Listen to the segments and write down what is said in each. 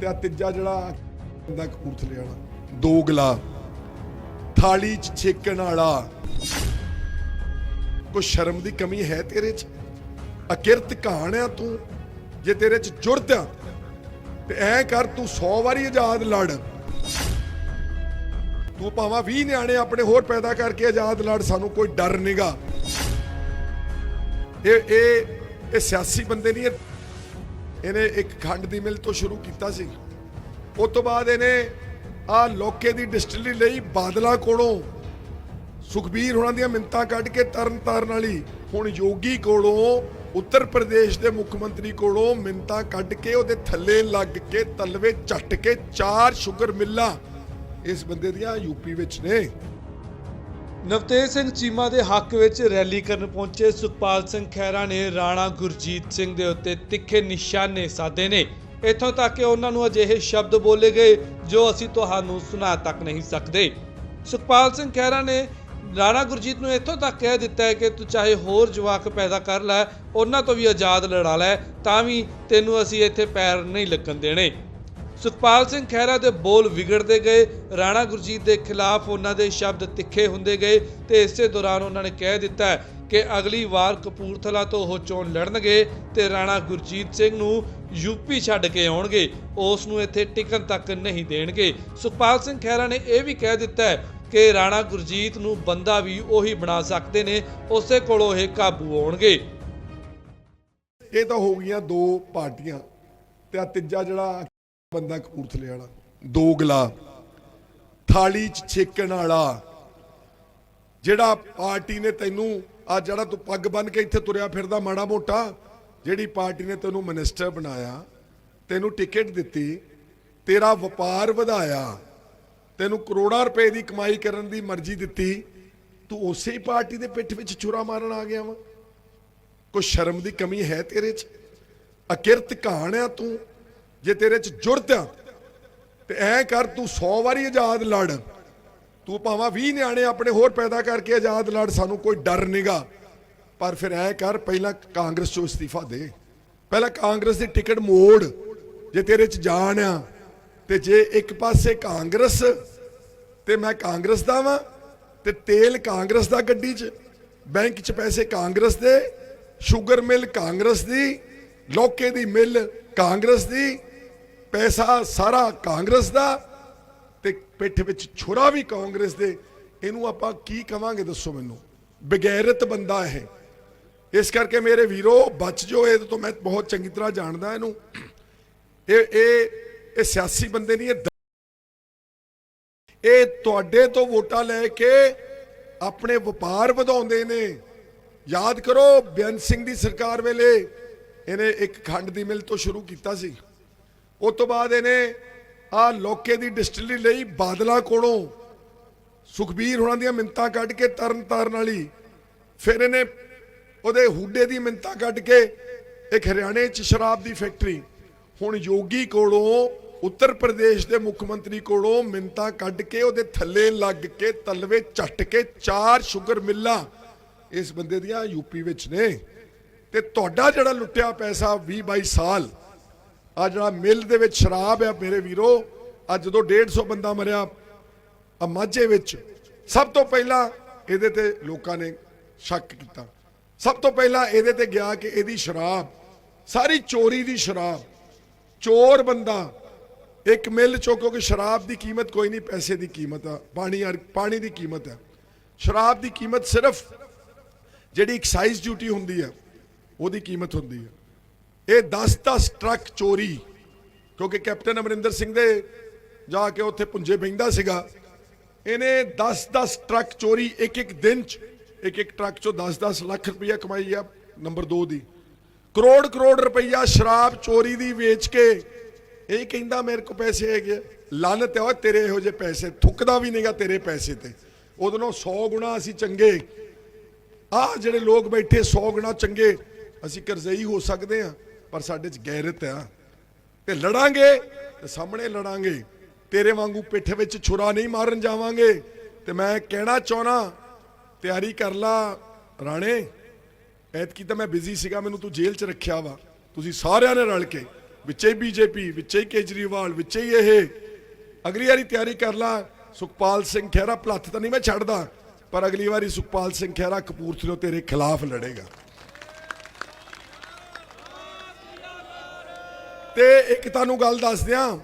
ਤੇ ਆ ਤੀਜਾ ਜਿਹੜਾ ਬੰਦਾ ਕਪੂਰਥਲੇ ਵਾਲਾ। ਦੋਗਲਾ ਥਾਲੀ 'ਚ ਛੇਕਣ ਵਾਲਾ। ਕੋਈ ਸ਼ਰਮ ਦੀ ਕਮੀ ਹੈ ਤੇਰੇ 'ਚ? ਅਕਿਰਤ ਕਹਾਣ ਤੂੰ? ਜੇ ਤੇਰੇ 'ਚ ਜੁਰਤ ਆ, ਤੇ ਐ ਕਰ ਤੂੰ 100 ਵਾਰੀ ਆਜ਼ਾਦ ਲੜ। ਤੂੰ ਭਾਵੇਂ 20 ਨਿਆਣੇ ਆਪਣੇ ਹੋਰ ਪੈਦਾ ਕਰਕੇ ਆਜ਼ਾਦ ਲੜ, ਸਾਨੂੰ ਕੋਈ ਡਰ ਨਹੀਂਗਾ ਇਹ ਇਹ ਇਹ ਸਿਆਸੀ ਬੰਦੇ ਨਹੀਂ ਇਹਨੇ ਇੱਕ ਖੰਡ ਦੀ ਮਿਲ ਤੋਂ ਸ਼ੁਰੂ ਕੀਤਾ ਸੀ। ਉਸ ਤੋਂ ਬਾਅਦ ਇਹਨੇ ਆ ਲੋਕੇ ਦੀ ਡਿਸਟਿਲਰੀ ਲਈ ਬਾਦਲਾਂ ਕੋਲੋਂ ਸੁਖਬੀਰ ਹੋਣਾ ਦੀਆਂ ਮਿੰਤਾਂ ਕੱਢ ਕੇ ਤਰਨ ਤਾਰਨ ਵਾਲੀ, ਹੁਣ ਯੋਗੀ ਕੋਲੋਂ, ਉੱਤਰ ਪ੍ਰਦੇਸ਼ ਦੇ ਮੁੱਖ ਮੰਤਰੀ ਕੋਲੋਂ ਮਿੰਤਾਂ ਕੱਢ ਕੇ ਉਹਦੇ ਥੱਲੇ ਲੱਗ ਕੇ ਤਲਵੇ ਚੱਟ ਕੇ ਚਾਰ ਸ਼ੂਗਰ ਮਿੱਲਾਂ ਇਸ ਬੰਦੇ ਦੀਆਂ ਯੂਪੀ ਵਿੱਚ ਨੇ। ਨਵਤੇਜ ਸਿੰਘ ਚੀਮਾ ਦੇ ਹੱਕ ਵਿੱਚ ਰੈਲੀ ਕਰਨ ਪਹੁੰਚੇ ਸੁਖਪਾਲ ਸਿੰਘ ਖਹਿਰਾ ਨੇ ਰਾਣਾ ਗੁਰਜੀਤ ਸਿੰਘ ਦੇ ਉੱਤੇ ਤਿੱਖੇ ਨਿਸ਼ਾਨੇ ਸਾਧੇ ਨੇ। ਇੱਥੋਂ ਤੱਕ ਕਿ ਉਹਨਾਂ ਨੂੰ ਅਜਿਹੇ ਸ਼ਬਦ ਬੋਲੇ ਗਏ ਜੋ ਅਸੀਂ ਤੁਹਾਨੂੰ ਸੁਣਾ ਤੱਕ ਨਹੀਂ ਸਕਦੇ। ਸੁਖਪਾਲ ਸਿੰਘ ਖਹਿਰਾ ਨੇ ਰਾਣਾ ਗੁਰਜੀਤ ਨੂੰ ਇੱਥੋਂ ਤੱਕ ਕਹਿ ਦਿੱਤਾ ਹੈ ਕਿ ਤੂੰ ਚਾਹੇ ਹੋਰ ਜਵਾਕ ਪੈਦਾ ਕਰ ਲੈ, ਉਹਨਾਂ ਤੋਂ ਵੀ ਆਜ਼ਾਦ ਲੜਾ ਲੈ, ਤਾਂ ਵੀ ਤੈਨੂੰ ਅਸੀਂ ਇੱਥੇ ਪੈਰ ਨਹੀਂ ਲੱਗਣ ਦੇਣੇ। ਸੁਖਪਾਲ ਸਿੰਘ ਖਹਿਰਾ ਦੇ ਬੋਲ ਵਿਗੜਦੇ ਗਏ। ਰਾਣਾ ਗੁਰਜੀਤ ਦੇ ਖਿਲਾਫ ਉਹਨਾਂ ਦੇ ਸ਼ਬਦ ਤਿੱਖੇ ਹੁੰਦੇ ਗਏ ਤੇ ਇਸੇ ਦੌਰਾਨ ਉਹਨਾਂ ਨੇ ਕਹਿ ਦਿੱਤਾ ਕਿ ਅਗਲੀ ਵਾਰ ਕਪੂਰਥਲਾ ਤੋਂ ਉਹ ਚੋਣ ਲੜਨਗੇ ਤੇ ਰਾਣਾ ਗੁਰਜੀਤ ਸਿੰਘ ਨੂੰ ਯੂਪੀ ਛੱਡ ਕੇ ਆਉਣਗੇ। ਉਸ ਨੂੰ ਇੱਥੇ ਟਿਕਣ ਤੱਕ ਨਹੀਂ ਦੇਣਗੇ। ਸੁਖਪਾਲ ਸਿੰਘ ਖਹਿਰਾ ਨੇ ਇਹ ਵੀ ਕਹਿ ਦਿੱਤਾ ਕਿ ਰਾਣਾ ਗੁਰਜੀਤ ਨੂੰ ਬੰਦਾ ਵੀ ਉਹੀ ਬਣਾ ਸਕਦੇ ਨੇ, ਉਸੇ ਕੋਲੋਂ ਇਹ ਕਾਬੂ ਆਉਣਗੇ। ਇਹ ਤਾਂ ਹੋ ਗਈਆਂ ਦੋ ਪਾਰਟੀਆਂ ਤੇ ਆ ਤੀਜਾ ਜਿਹੜਾ ਬੰਦਾ ਕਪੂਰਥਲੇ ਵਾਲਾ ਦੋਗਲਾ ਥਾਲੀ 'ਚ ਛੇਕਣ ਵਾਲਾ, ਜਿਹੜਾ ਪਾਰਟੀ ਨੇ ਤੈਨੂੰ ਆ ਜਿਹੜਾ ਤੂੰ ਪੱਗ ਬੰਨ ਕੇ ਇੱਥੇ ਤੁਰਿਆ ਫਿਰਦਾ ਮਾੜਾ ਮੋਟਾ, ਜਿਹੜੀ ਪਾਰਟੀ ਨੇ ਤੈਨੂੰ ਮਿਨਿਸਟਰ ਬਣਾਇਆ, ਤੈਨੂੰ ਟਿਕਟ ਦਿੱਤੀ, ਤੇਰਾ ਵਪਾਰ ਵਧਾਇਆ, ਤੈਨੂੰ ਕਰੋੜਾਂ ਰੁਪਏ ਦੀ ਕਮਾਈ ਕਰਨ ਦੀ ਮਰਜ਼ੀ ਦਿੱਤੀ, ਤੂੰ ਉਸੇ ਹੀ ਪਾਰਟੀ ਦੇ ਪਿੱਠ ਵਿੱਚ ਛੁਰਾ ਮਾਰਨ ਆ ਗਿਆ ਵਾ। ਕੋਈ ਸ਼ਰਮ ਦੀ ਕਮੀ ਹੈ ਤੇਰੇ 'ਚ? ਅਕਿਰਤ ਕਹਾਣ ਆ ਤੂੰ? ਜੇ ਤੇਰੇ 'ਚ ਜੁਰਤ ਆ, ਤੇ ਐ ਕਰ ਤੂੰ 100 ਵਾਰੀ ਆਜ਼ਾਦ ਲੜ। ਤੂੰ ਭਾਵੇਂ 20 ਨਿਆਣੇ ਆਪਣੇ ਹੋਰ ਪੈਦਾ ਕਰਕੇ ਆਜ਼ਾਦ ਲੜ, ਸਾਨੂੰ ਕੋਈ ਡਰ ਨਹੀਂਗਾ ਪਰ ਫਿਰ ਐ ਕਰ, ਪਹਿਲਾਂ ਕਾਂਗਰਸ ਚੋਂ ਅਸਤੀਫਾ ਦੇ। ਪਹਿਲਾਂ ਕਾਂਗਰਸ ਦੀ ਟਿਕਟ ਮੋੜ, ਜੇ ਤੇਰੇ 'ਚ ਜਾਣ ਆ, ਤੇ ਜੇ ਇੱਕ ਪਾਸੇ ਕਾਂਗਰਸ, ਤੇ ਮੈਂ ਕਾਂਗਰਸ ਦਾ ਵਾਂ, ਤੇ ਤੇਲ ਕਾਂਗਰਸ ਦਾ ਗੱਡੀ 'ਚ। ਬੈਂਕ 'ਚ ਪੈਸੇ ਕਾਂਗਰਸ ਦੇ, ਸ਼ੂਗਰ ਮਿਲ ਕਾਂਗਰਸ ਦੀ ਲੋਕੇ ਦੀ ਮਿਲ ਕਾਂਗਰਸ ਦੀ, ਪੈਸਾ ਸਾਰਾ ਕਾਂਗਰਸ ਦਾ ਤੇ ਪਿੱਠ ਵਿੱਚ ਛੁਰਾ ਵੀ ਕਾਂਗਰਸ ਦੇ। ਇਹਨੂੰ ਆਪਾਂ ਕੀ ਕਵਾਂਗੇ ਦੱਸੋ ਮੈਨੂੰ? ਬਗੈਰਤ ਬੰਦਾ ਇਹ। ਇਸ ਕਰਕੇ ਮੇਰੇ ਵੀਰੋ, ਬਚ ਜੋ ਇਹਦੇ ਤੋਂ, ਮੈਂ ਬਹੁਤ ਚੰਗੀ ਤਰ੍ਹਾਂ ਜਾਣਦਾ ਇਹਨੂੰ। ਇਹ ਇਹ ਇਹ ਸਿਆਸੀ ਬੰਦੇ ਨਹੀਂ, ਇਹ ਇਹ ਤੁਹਾਡੇ ਤੋਂ ਵੋਟਾਂ ਲੈ ਕੇ ਆਪਣੇ ਵਪਾਰ ਵਧਾਉਂਦੇ ਨੇ। ਯਾਦ ਕਰੋ, ਬੇਅੰਤ ਸਿੰਘ ਦੀ ਸਰਕਾਰ ਵੇਲੇ ਇਹਨੇ ਇੱਕ ਖੰਡ ਦੀ ਮਿਲ ਤੋਂ ਸ਼ੁਰੂ ਕੀਤਾ ਸੀ। ਉਸ ਤੋਂ ਬਾਅਦ ਇਹਨੇ ਆ ਲੋਕੇ ਦੀ ਡਿਸਟਿਲਰੀ ਲਈ ਬਾਦਲਾਂ ਕੋਲੋਂ ਸੁਖਬੀਰ ਹੋਣਾ ਦੀਆਂ ਮਿੰਤਾਂ ਕੱਢ ਕੇ ਤਰਨ ਤਾਰਨ ਵਾਲੀ, ਫਿਰ ਇਹਨੇ ਉਹਦੇ ਹੁੱਡੇ ਦੀ ਮਿੰਤਾਂ ਕੱਢ ਕੇ ਇੱਕ ਹਰਿਆਣੇ 'ਚ ਸ਼ਰਾਬ ਦੀ ਫੈਕਟਰੀ, ਹੁਣ ਯੋਗੀ ਕੋਲੋਂ, ਉੱਤਰ ਪ੍ਰਦੇਸ਼ ਦੇ ਮੁੱਖ ਮੰਤਰੀ ਕੋਲੋਂ ਮਿੰਤਾਂ ਕੱਢ ਕੇ ਉਹਦੇ ਥੱਲੇ ਲੱਗ ਕੇ, ਤਲਵੇ ਚੱਟ ਕੇ ਚਾਰ ਸ਼ੂਗਰ ਮਿੱਲਾਂ ਇਸ ਬੰਦੇ ਦੀਆਂ ਯੂਪੀ ਵਿੱਚ ਨੇ। ਤੇ ਤੁਹਾਡਾ ਜਿਹੜਾ ਲੁੱਟਿਆ ਪੈਸਾ 20 22 ਸਾਲ ਆ ਜਿਹੜਾ ਮਿਲ ਦੇ ਵਿੱਚ ਸ਼ਰਾਬ ਆ ਮੇਰੇ ਵੀਰੋ, ਅੱਜ ਜਦੋਂ 150 ਬੰਦਾ ਮਰਿਆ ਆ ਮਾਝੇ ਵਿੱਚ, ਸਭ ਤੋਂ ਪਹਿਲਾਂ ਇਹਦੇ ਤੇ ਲੋਕਾਂ ਨੇ ਸ਼ੱਕ ਕੀਤਾ। ਸਭ ਤੋਂ ਪਹਿਲਾਂ ਇਹਦੇ ਤੇ ਗਿਆ ਕਿ ਇਹਦੀ ਸ਼ਰਾਬ, ਸਾਰੀ ਚੋਰੀ ਦੀ ਸ਼ਰਾਬ, ਚੋਰ ਬੰਦਾ, ਇੱਕ ਮਿਲ ਚੋਂ ਕਿਉਂਕਿ ਸ਼ਰਾਬ ਦੀ ਕੀਮਤ ਕੋਈ ਨਹੀਂ, ਪੈਸੇ ਦੀ ਕੀਮਤ ਆ, ਪਾਣੀ ਪਾਣੀ ਦੀ ਕੀਮਤ ਆ। ਸ਼ਰਾਬ ਦੀ ਕੀਮਤ ਸਿਰਫ ਜਿਹੜੀ ਐਕਸਾਈਜ਼ ਡਿਊਟੀ ਹੁੰਦੀ ਹੈ ਉਹਦੀ ਕੀਮਤ ਹੁੰਦੀ ਆ ਇਹ 10-10 ਟਰੱਕ ਚੋਰੀ, ਕਿਉਂਕਿ ਕੈਪਟਨ ਅਮਰਿੰਦਰ ਸਿੰਘ ਦੇ ਜਾ ਕੇ ਉੱਥੇ ਪੁੰਜੇ ਬੈਂਦਾ ਸੀਗਾ। ਇਹਨੇ 10-10 ਟਰੱਕ ਚੋਰੀ ਇੱਕ ਇੱਕ ਦਿਨ ਚ, ਇੱਕ ਇੱਕ ਟਰੱਕ ਚੋਂ 10-10 ਲੱਖ ਰੁਪਈਆ ਕਮਾਈ ਆ ਨੰਬਰ 2 ਦੀ। ਕਰੋੜ ਕਰੋੜ ਰੁਪਈਆ ਸ਼ਰਾਬ ਚੋਰੀ ਦੀ ਵੇਚ ਕੇ ਇਹ ਕਹਿੰਦਾ ਮੇਰੇ ਕੋ ਪੈਸੇ ਹੈਗੇ ਆ। ਲਾਨਤ ਹੈ ਓਏ ਤੇਰੇ ਇਹੋ ਜਿਹੇ ਪੈਸੇ, ਥੁੱਕਦਾ ਵੀ ਨਹੀਂਗਾ ਤੇਰੇ ਪੈਸੇ ਤੇ। ਉਹਦੋਂ 100 ਗੁਣਾ ਅਸੀਂ ਚੰਗੇ। ਆ ਜਿਹੜੇ ਲੋਕ ਬੈਠੇ 100 ਗੁਣਾ ਚੰਗੇ ਅਸੀਂ ਕਰਜ਼ਈ ਹੋ ਸਕਦੇ ਆ ਪਰ ਸਾਡੇ ਚ ਗੈਰਤ ਆ ਤੇ ਲੜਾਂਗੇ, ਤੇ ਸਾਹਮਣੇ ਲੜਾਂਗੇ। ਤੇਰੇ ਵਾਂਗੂ ਪਿੱਠ ਵਿੱਚ ਛੁਰਾ ਨਹੀਂ ਮਾਰਨ ਜਾਵਾਂਗੇ। ਤੇ ਮੈਂ ਕਹਿਣਾ ਚਾਹਣਾ ਤਿਆਰੀ ਕਰ ਲਾ ਰਾਣੇ। ਐਤਕੀ ਤਾਂ ਮੈਂ ਬਿਜ਼ੀ ਸੀਗਾ, ਮੈਨੂੰ ਤੂੰ ਜੇਲ੍ਹ 'ਚ ਰੱਖਿਆ ਵਾ। ਤੁਸੀਂ ਸਾਰਿਆਂ ਨੇ ਰਲ ਕੇ, ਵਿੱਚੇ ਹੀ ਬੀਜੇਪੀ, ਵਿੱਚੇ ਹੀ ਕੇਜਰੀਵਾਲ, ਵਿੱਚੇ ਹੀ ਇਹ। ਅਗਲੀ ਵਾਰੀ ਤਿਆਰੀ ਕਰ ਲਾ। ਸੁਖਪਾਲ ਸਿੰਘ ਖਹਿਰਾ, ਭਲੱਥ ਤਾਂ ਨਹੀਂ ਮੈਂ ਛੱਡਦਾ, ਪਰ ਅਗਲੀ ਵਾਰੀ ਸੁਖਪਾਲ ਸਿੰਘ ਖਹਿਰਾ ਕਪੂਰਥਲੇ ਤੇਰੇ ਖਿਲਾਫ ਲੜੇਗਾ। ਤੇ ਇੱਕ ਤੁਹਾਨੂੰ ਗੱਲ ਦੱਸ ਦਿਆਂ,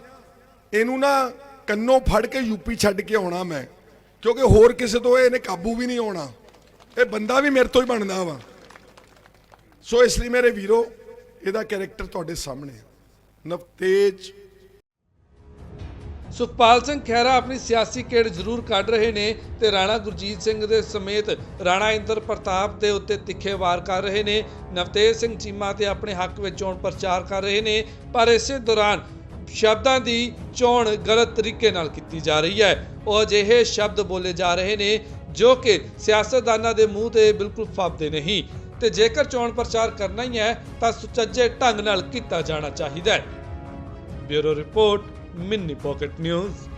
ਇਹਨੂੰ ਨਾ ਕੰਨੋਂ ਫੜ ਕੇ ਯੂਪੀ ਛੱਡ ਕੇ ਆਉਣਾ ਮੈਂ, ਕਿਉਂਕਿ ਹੋਰ ਕਿਸੇ ਤੋਂ ਇਹਨੇ ਕਾਬੂ ਵੀ ਨਹੀਂ ਆਉਣਾ। ਇਹ ਬੰਦਾ ਵੀ ਮੇਰੇ ਤੋਂ ਹੀ ਬਣਦਾ ਵਾ। ਸੋ ਇਸ ਲਈ ਮੇਰੇ ਵੀਰੋ, ਇਹਦਾ ਕੈਰੈਕਟਰ ਤੁਹਾਡੇ ਸਾਹਮਣੇ ਨਵਤੇਜ ਸੁਖਪਾਲ ਸਿੰਘ ਖਹਿਰਾ ਆਪਣੀ ਸਿਆਸੀ ਕੇੜ ਜ਼ਰੂਰ ਕੱਢ ਰਹੇ ਨੇ ਤੇ ਰਾਣਾ ਗੁਰਜੀਤ ਸਿੰਘ ਦੇ ਸਮੇਤ ਰਾਣਾ ਇੰਦਰ ਪ੍ਰਤਾਪ ਦੇ ਉੱਤੇ ਤਿੱਖੇ ਵਾਰ ਕਰ ਰਹੇ ਨੇ। ਨਵਤੇਜ ਸਿੰਘ ਚੀਮਾ ਤੇ ਆਪਣੇ ਹੱਕ ਵਿੱਚ ਚੋਣ ਪ੍ਰਚਾਰ ਕਰ ਰਹੇ ਨੇ, ਪਰ ਇਸੇ ਦੌਰਾਨ ਸ਼ਬਦਾਂ ਦੀ ਚੋਣ ਗਲਤ ਤਰੀਕੇ ਨਾਲ ਕੀਤੀ ਜਾ ਰਹੀ ਹੈ। ਉਹ ਅਜਿਹੇ ਸ਼ਬਦ ਬੋਲੇ ਜਾ ਰਹੇ ਨੇ ਜੋ ਕਿ ਸਿਆਸਤਦਾਨਾਂ ਦੇ ਮੂੰਹ ਤੇ ਬਿਲਕੁਲ ਫੱਬਦੇ ਨਹੀਂ ਤੇ ਜੇਕਰ ਚੋਣ ਪ੍ਰਚਾਰ ਕਰਨਾ ਹੀ ਹੈ ਤਾਂ ਸੁਚੱਜੇ ਢੰਗ ਨਾਲ ਕੀਤਾ ਜਾਣਾ ਚਾਹੀਦਾ ਹੈ। Bureau report Mini Pocket News.